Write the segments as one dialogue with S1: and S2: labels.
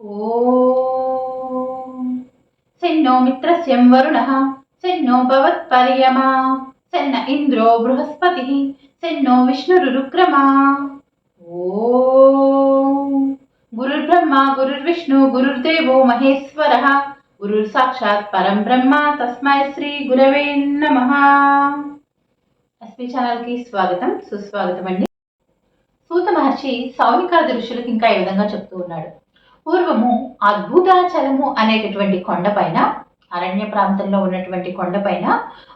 S1: ఓం సెన్నో మిత్రస్యం వరుణ సెన్నో భవత్పర్యమా సెన్న ఇంద్రో బృహస్పతి సెన్నో విష్ణురుక్రమా ఓం గురుర్బ్రహ్మ గురుర్విష్ణు గురుర్దేవో మహేశ్వర గురుర్ సాక్షాత్ పరం బ్రహ్మ తస్మై శ్రీ గురవే నమ ఎస్పీ ఛానల్కి స్వాగతం సుస్వాగతం అండి సూత మహర్షి సౌనికాది ఋషులకు ఇంకా ఈ విధంగా చెప్తూ ఉన్నాడు. పూర్వము అద్భుతాచలము అనేటటువంటి కొండపైన అరణ్య ప్రాంతంలో ఉన్నటువంటి కొండపైన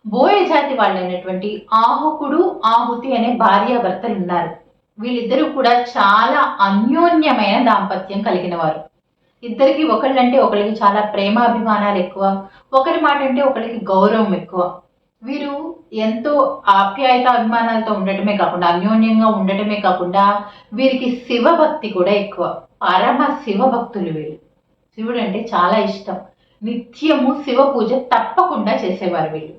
S1: బోయ జాతి వాళ్ళైనటువంటి ఆహుకుడు ఆహుతి అనే భార్యాభర్తలు ఉన్నారు. వీళ్ళిద్దరూ కూడా చాలా అన్యోన్యమైన దాంపత్యం కలిగిన వారు. ఇద్దరికి ఒకళ్ళంటే ఒకరికి చాలా ప్రేమాభిమానాలు ఎక్కువ ఒకరి మాట అంటే ఒకరికి గౌరవం ఎక్కువ. వీరు ఎంతో ఆప్యాయత అభిమానాలతో ఉండటమే కాకుండా అన్యోన్యంగా ఉండటమే కాకుండా వీరికి శివభక్తి కూడా ఎక్కువ. పరమ శివ భక్తులు వీళ్ళు. శివుడు అంటే చాలా ఇష్టం. నిత్యము శివ పూజ తప్పకుండా చేసేవారు వీళ్ళు.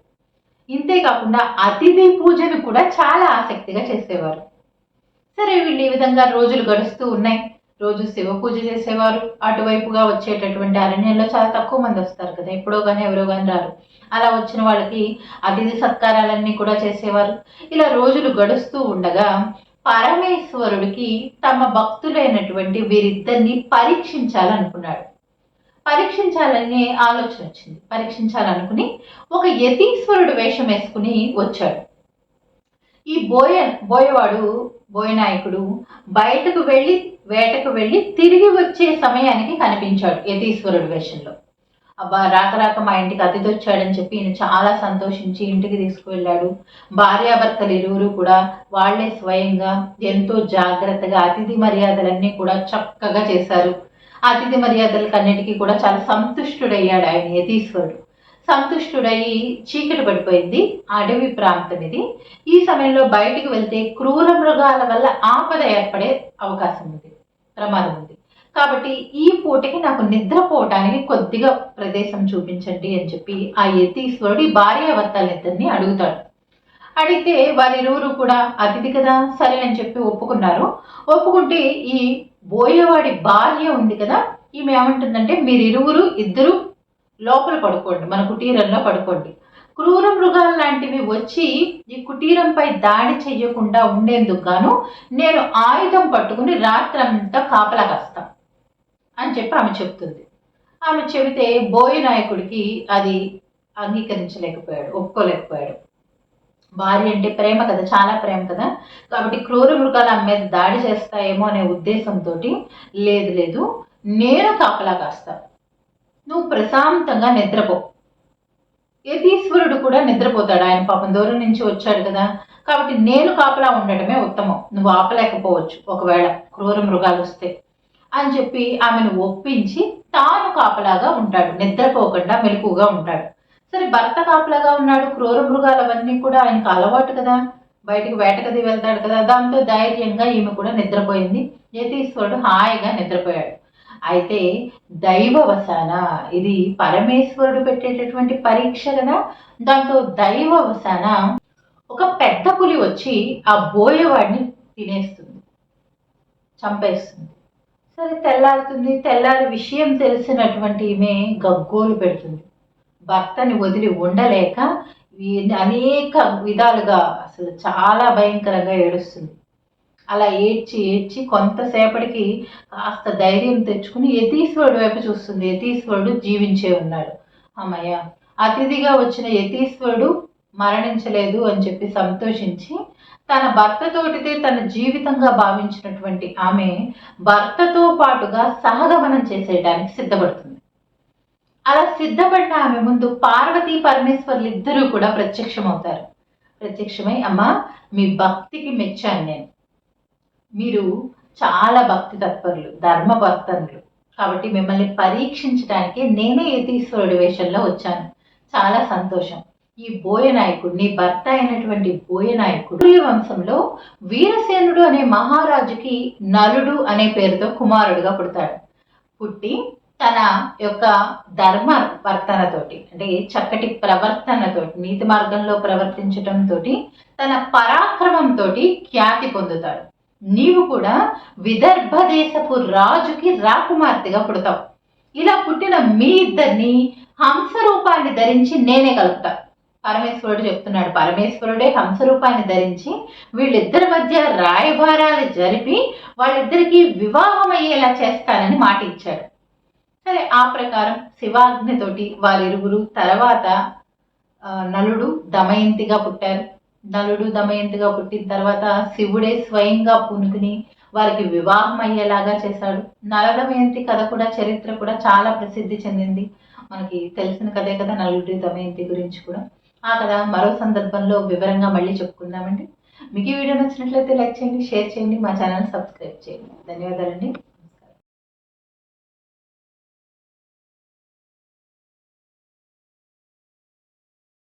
S1: ఇంతేకాకుండా అతిథి పూజను కూడా చాలా ఆసక్తిగా చేసేవారు. సరే వీళ్ళు ఈ విధంగా రోజులు గడుస్తూ ఉన్నాయి. రోజు శివ పూజ చేసేవారు. అటువైపుగా వచ్చేటటువంటి అరణ్యంలో చాలా తక్కువ మంది వస్తారు కదా. ఎప్పుడో కానీ ఎవరో కానీ రారు. అలా వచ్చిన వాళ్ళకి అతిథి సత్కారాలన్నీ కూడా చేసేవారు. ఇలా రోజులు గడుస్తూ ఉండగా పరమేశ్వరుడికి తమ భక్తులైనటువంటి వీరిద్దరిని పరీక్షించాలనుకున్నాడు. పరీక్షించాలనే ఆలోచన వచ్చింది. పరీక్షించాలనుకుని ఒక యతీశ్వరుడు వేషం వేసుకుని వచ్చాడు. ఈ బోయ బోయవాడు బోయనాయకుడు బయటకు వెళ్ళి వేటకు వెళ్ళి తిరిగి వచ్చే సమయానికి కనిపించాడు యతీశ్వరుడు వేషంలో. అబ్బా రాక రాక మా ఇంటికి అతిథి వచ్చాడని చెప్పి ఈయన చాలా సంతోషించి ఇంటికి తీసుకువెళ్ళాడు. భార్యాభర్తలు ఇరువురు కూడా వాళ్ళే స్వయంగా ఎంతో జాగ్రత్తగా అతిథి మర్యాదలన్నీ కూడా చక్కగా చేశారు. అతిథి మర్యాదలకన్నిటికీ కూడా చాలా సంతుష్టుడయ్యాడు ఆయన యతీశ్వరుడు. సంతుష్టుడయి చీకటి పడిపోయింది అడవి ప్రాంతం ఇది ఈ సమయంలో బయటికి వెళ్తే క్రూర మృగాల వల్ల ఆపద ఏర్పడే అవకాశం ఉంది. ప్రమాదం ఉంది. కాబట్టి ఈ పూటకి నాకు నిద్రపోవటానికి కొద్దిగా ప్రదేశం చూపించండి అని చెప్పి ఆ యతీశ్వరుడు ఈ భార్యాభర్తలిద్దరిని అడుగుతాడు. అడిగితే వారిరువురు కూడా అతిథి కదా సరే అని చెప్పి ఒప్పుకున్నారు. ఒప్పుకుంటే ఈ బోయవాడి భార్య ఉంది కదా ఈమె ఏమంటుందంటే మీరిరువురు ఇద్దరు లోపల పడుకోండి మన కుటీరంలో పడుకోండి. క్రూర మృగాలు లాంటివి వచ్చి ఈ కుటీరంపై దాడి చెయ్యకుండా ఉండేందుకు గాను నేను ఆయుధం పట్టుకుని రాత్రంతా కాపలా కాస్తా. అని చెప్పి ఆమె చెప్తుంది. ఆమె చెబితే బోయి నాయకుడికి అది అంగీకరించలేకపోయాడు ఒప్పుకోలేకపోయాడు. భార్య అంటే ప్రేమ కదా చాలా ప్రేమ కదా. కాబట్టి క్రూర మృగాలు ఆమె మీద దాడి చేస్తాయేమో అనే ఉద్దేశంతో లేదు లేదు నేను కాపలా కాస్తా. నువ్వు ప్రశాంతంగా నిద్రపో. యతీశ్వరుడు కూడా నిద్రపోతాడు. ఆయన పాపం దూరం నుంచి వచ్చాడు కదా. కాబట్టి నేను కాపలా ఉండటమే ఉత్తమం. నువ్వు ఆపలేకపోవచ్చు. ఒకవేళ క్రూర మృగాలు వస్తే. అని చెప్పి ఆమెను ఒప్పించి తాను కాపలాగా ఉంటాడు. నిద్రపోకుండా మెలకుగా ఉంటాడు. సరే భర్త కాపలాగా ఉన్నాడు. క్రూర మృగాలు అవన్నీ కూడా ఆయనకు అలవాటు కదా. బయటకు వేటకది వెళ్తాడు కదా. దాంతో ధైర్యంగా ఈమె కూడా నిద్రపోయింది. యతీశ్వరుడు హాయిగా నిద్రపోయాడు. అయితే దైవవసాన ఇది పరమేశ్వరుడు పెట్టేటటువంటి పరీక్ష కదా. దాంతో దైవవసాన ఒక పెద్ద పులి వచ్చి ఆ బోయవాడిని తినేస్తుంది. చంపేస్తుంది. సరే తెల్లారుతుంది. తెల్లారి విషయం తెలిసినటువంటి ఈమె గగ్గోలు పెడుతుంది. భర్తని వదిలి ఉండలేక అనేక విధాలుగా అసలు చాలా భయంకరంగా ఏడుస్తుంది. అలా ఏడ్చి ఏడ్చి కొంతసేపటికి కాస్త ధైర్యం తెచ్చుకుని యతీశ్వరుడు వైపు చూస్తుంది. యతీశ్వరుడు జీవించే ఉన్నాడు. అమ్మయ్య అతిథిగా వచ్చిన యతీశ్వరుడు మరణించలేదు అని చెప్పి సంతోషించి తన భర్తతోటిదే తన జీవితంగా భావించినటువంటి ఆమె భర్తతో పాటుగా సహగమనం చేసేయడానికి సిద్ధపడుతుంది. అలా సిద్ధపడిన ఆమె ముందు పార్వతీ పరమేశ్వర్లు ఇద్దరూ కూడా ప్రత్యక్షమవుతారు. ప్రత్యక్షమై అమ్మ మీ భక్తికి మెచ్చాను నేను. మీరు చాలా భక్తి తత్పరులు ధర్మభక్తనులు కాబట్టి మిమ్మల్ని పరీక్షించడానికి నేనే యతీశ్వరుడి వేషంలో వచ్చాను. చాలా సంతోషం. ఈ బోయనాయకుడిని భర్త అయినటువంటి బోయనాయకుడు వంశంలో వీరసేనుడు అనే మహారాజుకి నలుడు అనే పేరుతో కుమారుడుగా పుడతాడు. పుట్టి తన యొక్క ధర్మ వర్తనతోటి అంటే చక్కటి ప్రవర్తనతోటి నీతి మార్గంలో ప్రవర్తించటంతో తన పరాక్రమంతో ఖ్యాతి పొందుతాడు. నీవు కూడా విదర్భ దేశపు రాజుకి రాకుమార్తెగా పుడతావు. ఇలా పుట్టిన మీ ఇద్దరిని హంస రూపాన్ని ధరించి నేనే కలుపుతాను పరమేశ్వరుడు చెప్తున్నాడు. పరమేశ్వరుడే హంస రూపాన్ని ధరించి వీళ్ళిద్దరి మధ్య రాయభారాలు జరిపి వాళ్ళిద్దరికీ వివాహం అయ్యేలా చేస్తానని మాట ఇచ్చాడు సరే ఆ ప్రకారం శివాగ్నితోటి వారిరువురు తర్వాత నలుడు దమయంతిగా పుట్టారు. నలుడు దమయంతిగా పుట్టిన తర్వాత శివుడే స్వయంగా పూనుకుని వారికి వివాహం అయ్యేలాగా చేశాడు. నలదమయంతి కథ కూడా చరిత్ర కూడా చాలా ప్రసిద్ధి చెందింది. మనకి తెలిసిన కథే కదా నలుడి దమయంతి గురించి కూడా. ఆ కథ మరో సందర్భంలో వివరంగా మళ్ళీ చెప్పుకుందామండి. మీకు ఈ వీడియో నచ్చినట్లయితే లైక్ చేయండి షేర్ చేయండి మా ఛానల్ సబ్స్క్రైబ్ చేయండి. ధన్యవాదాలండి.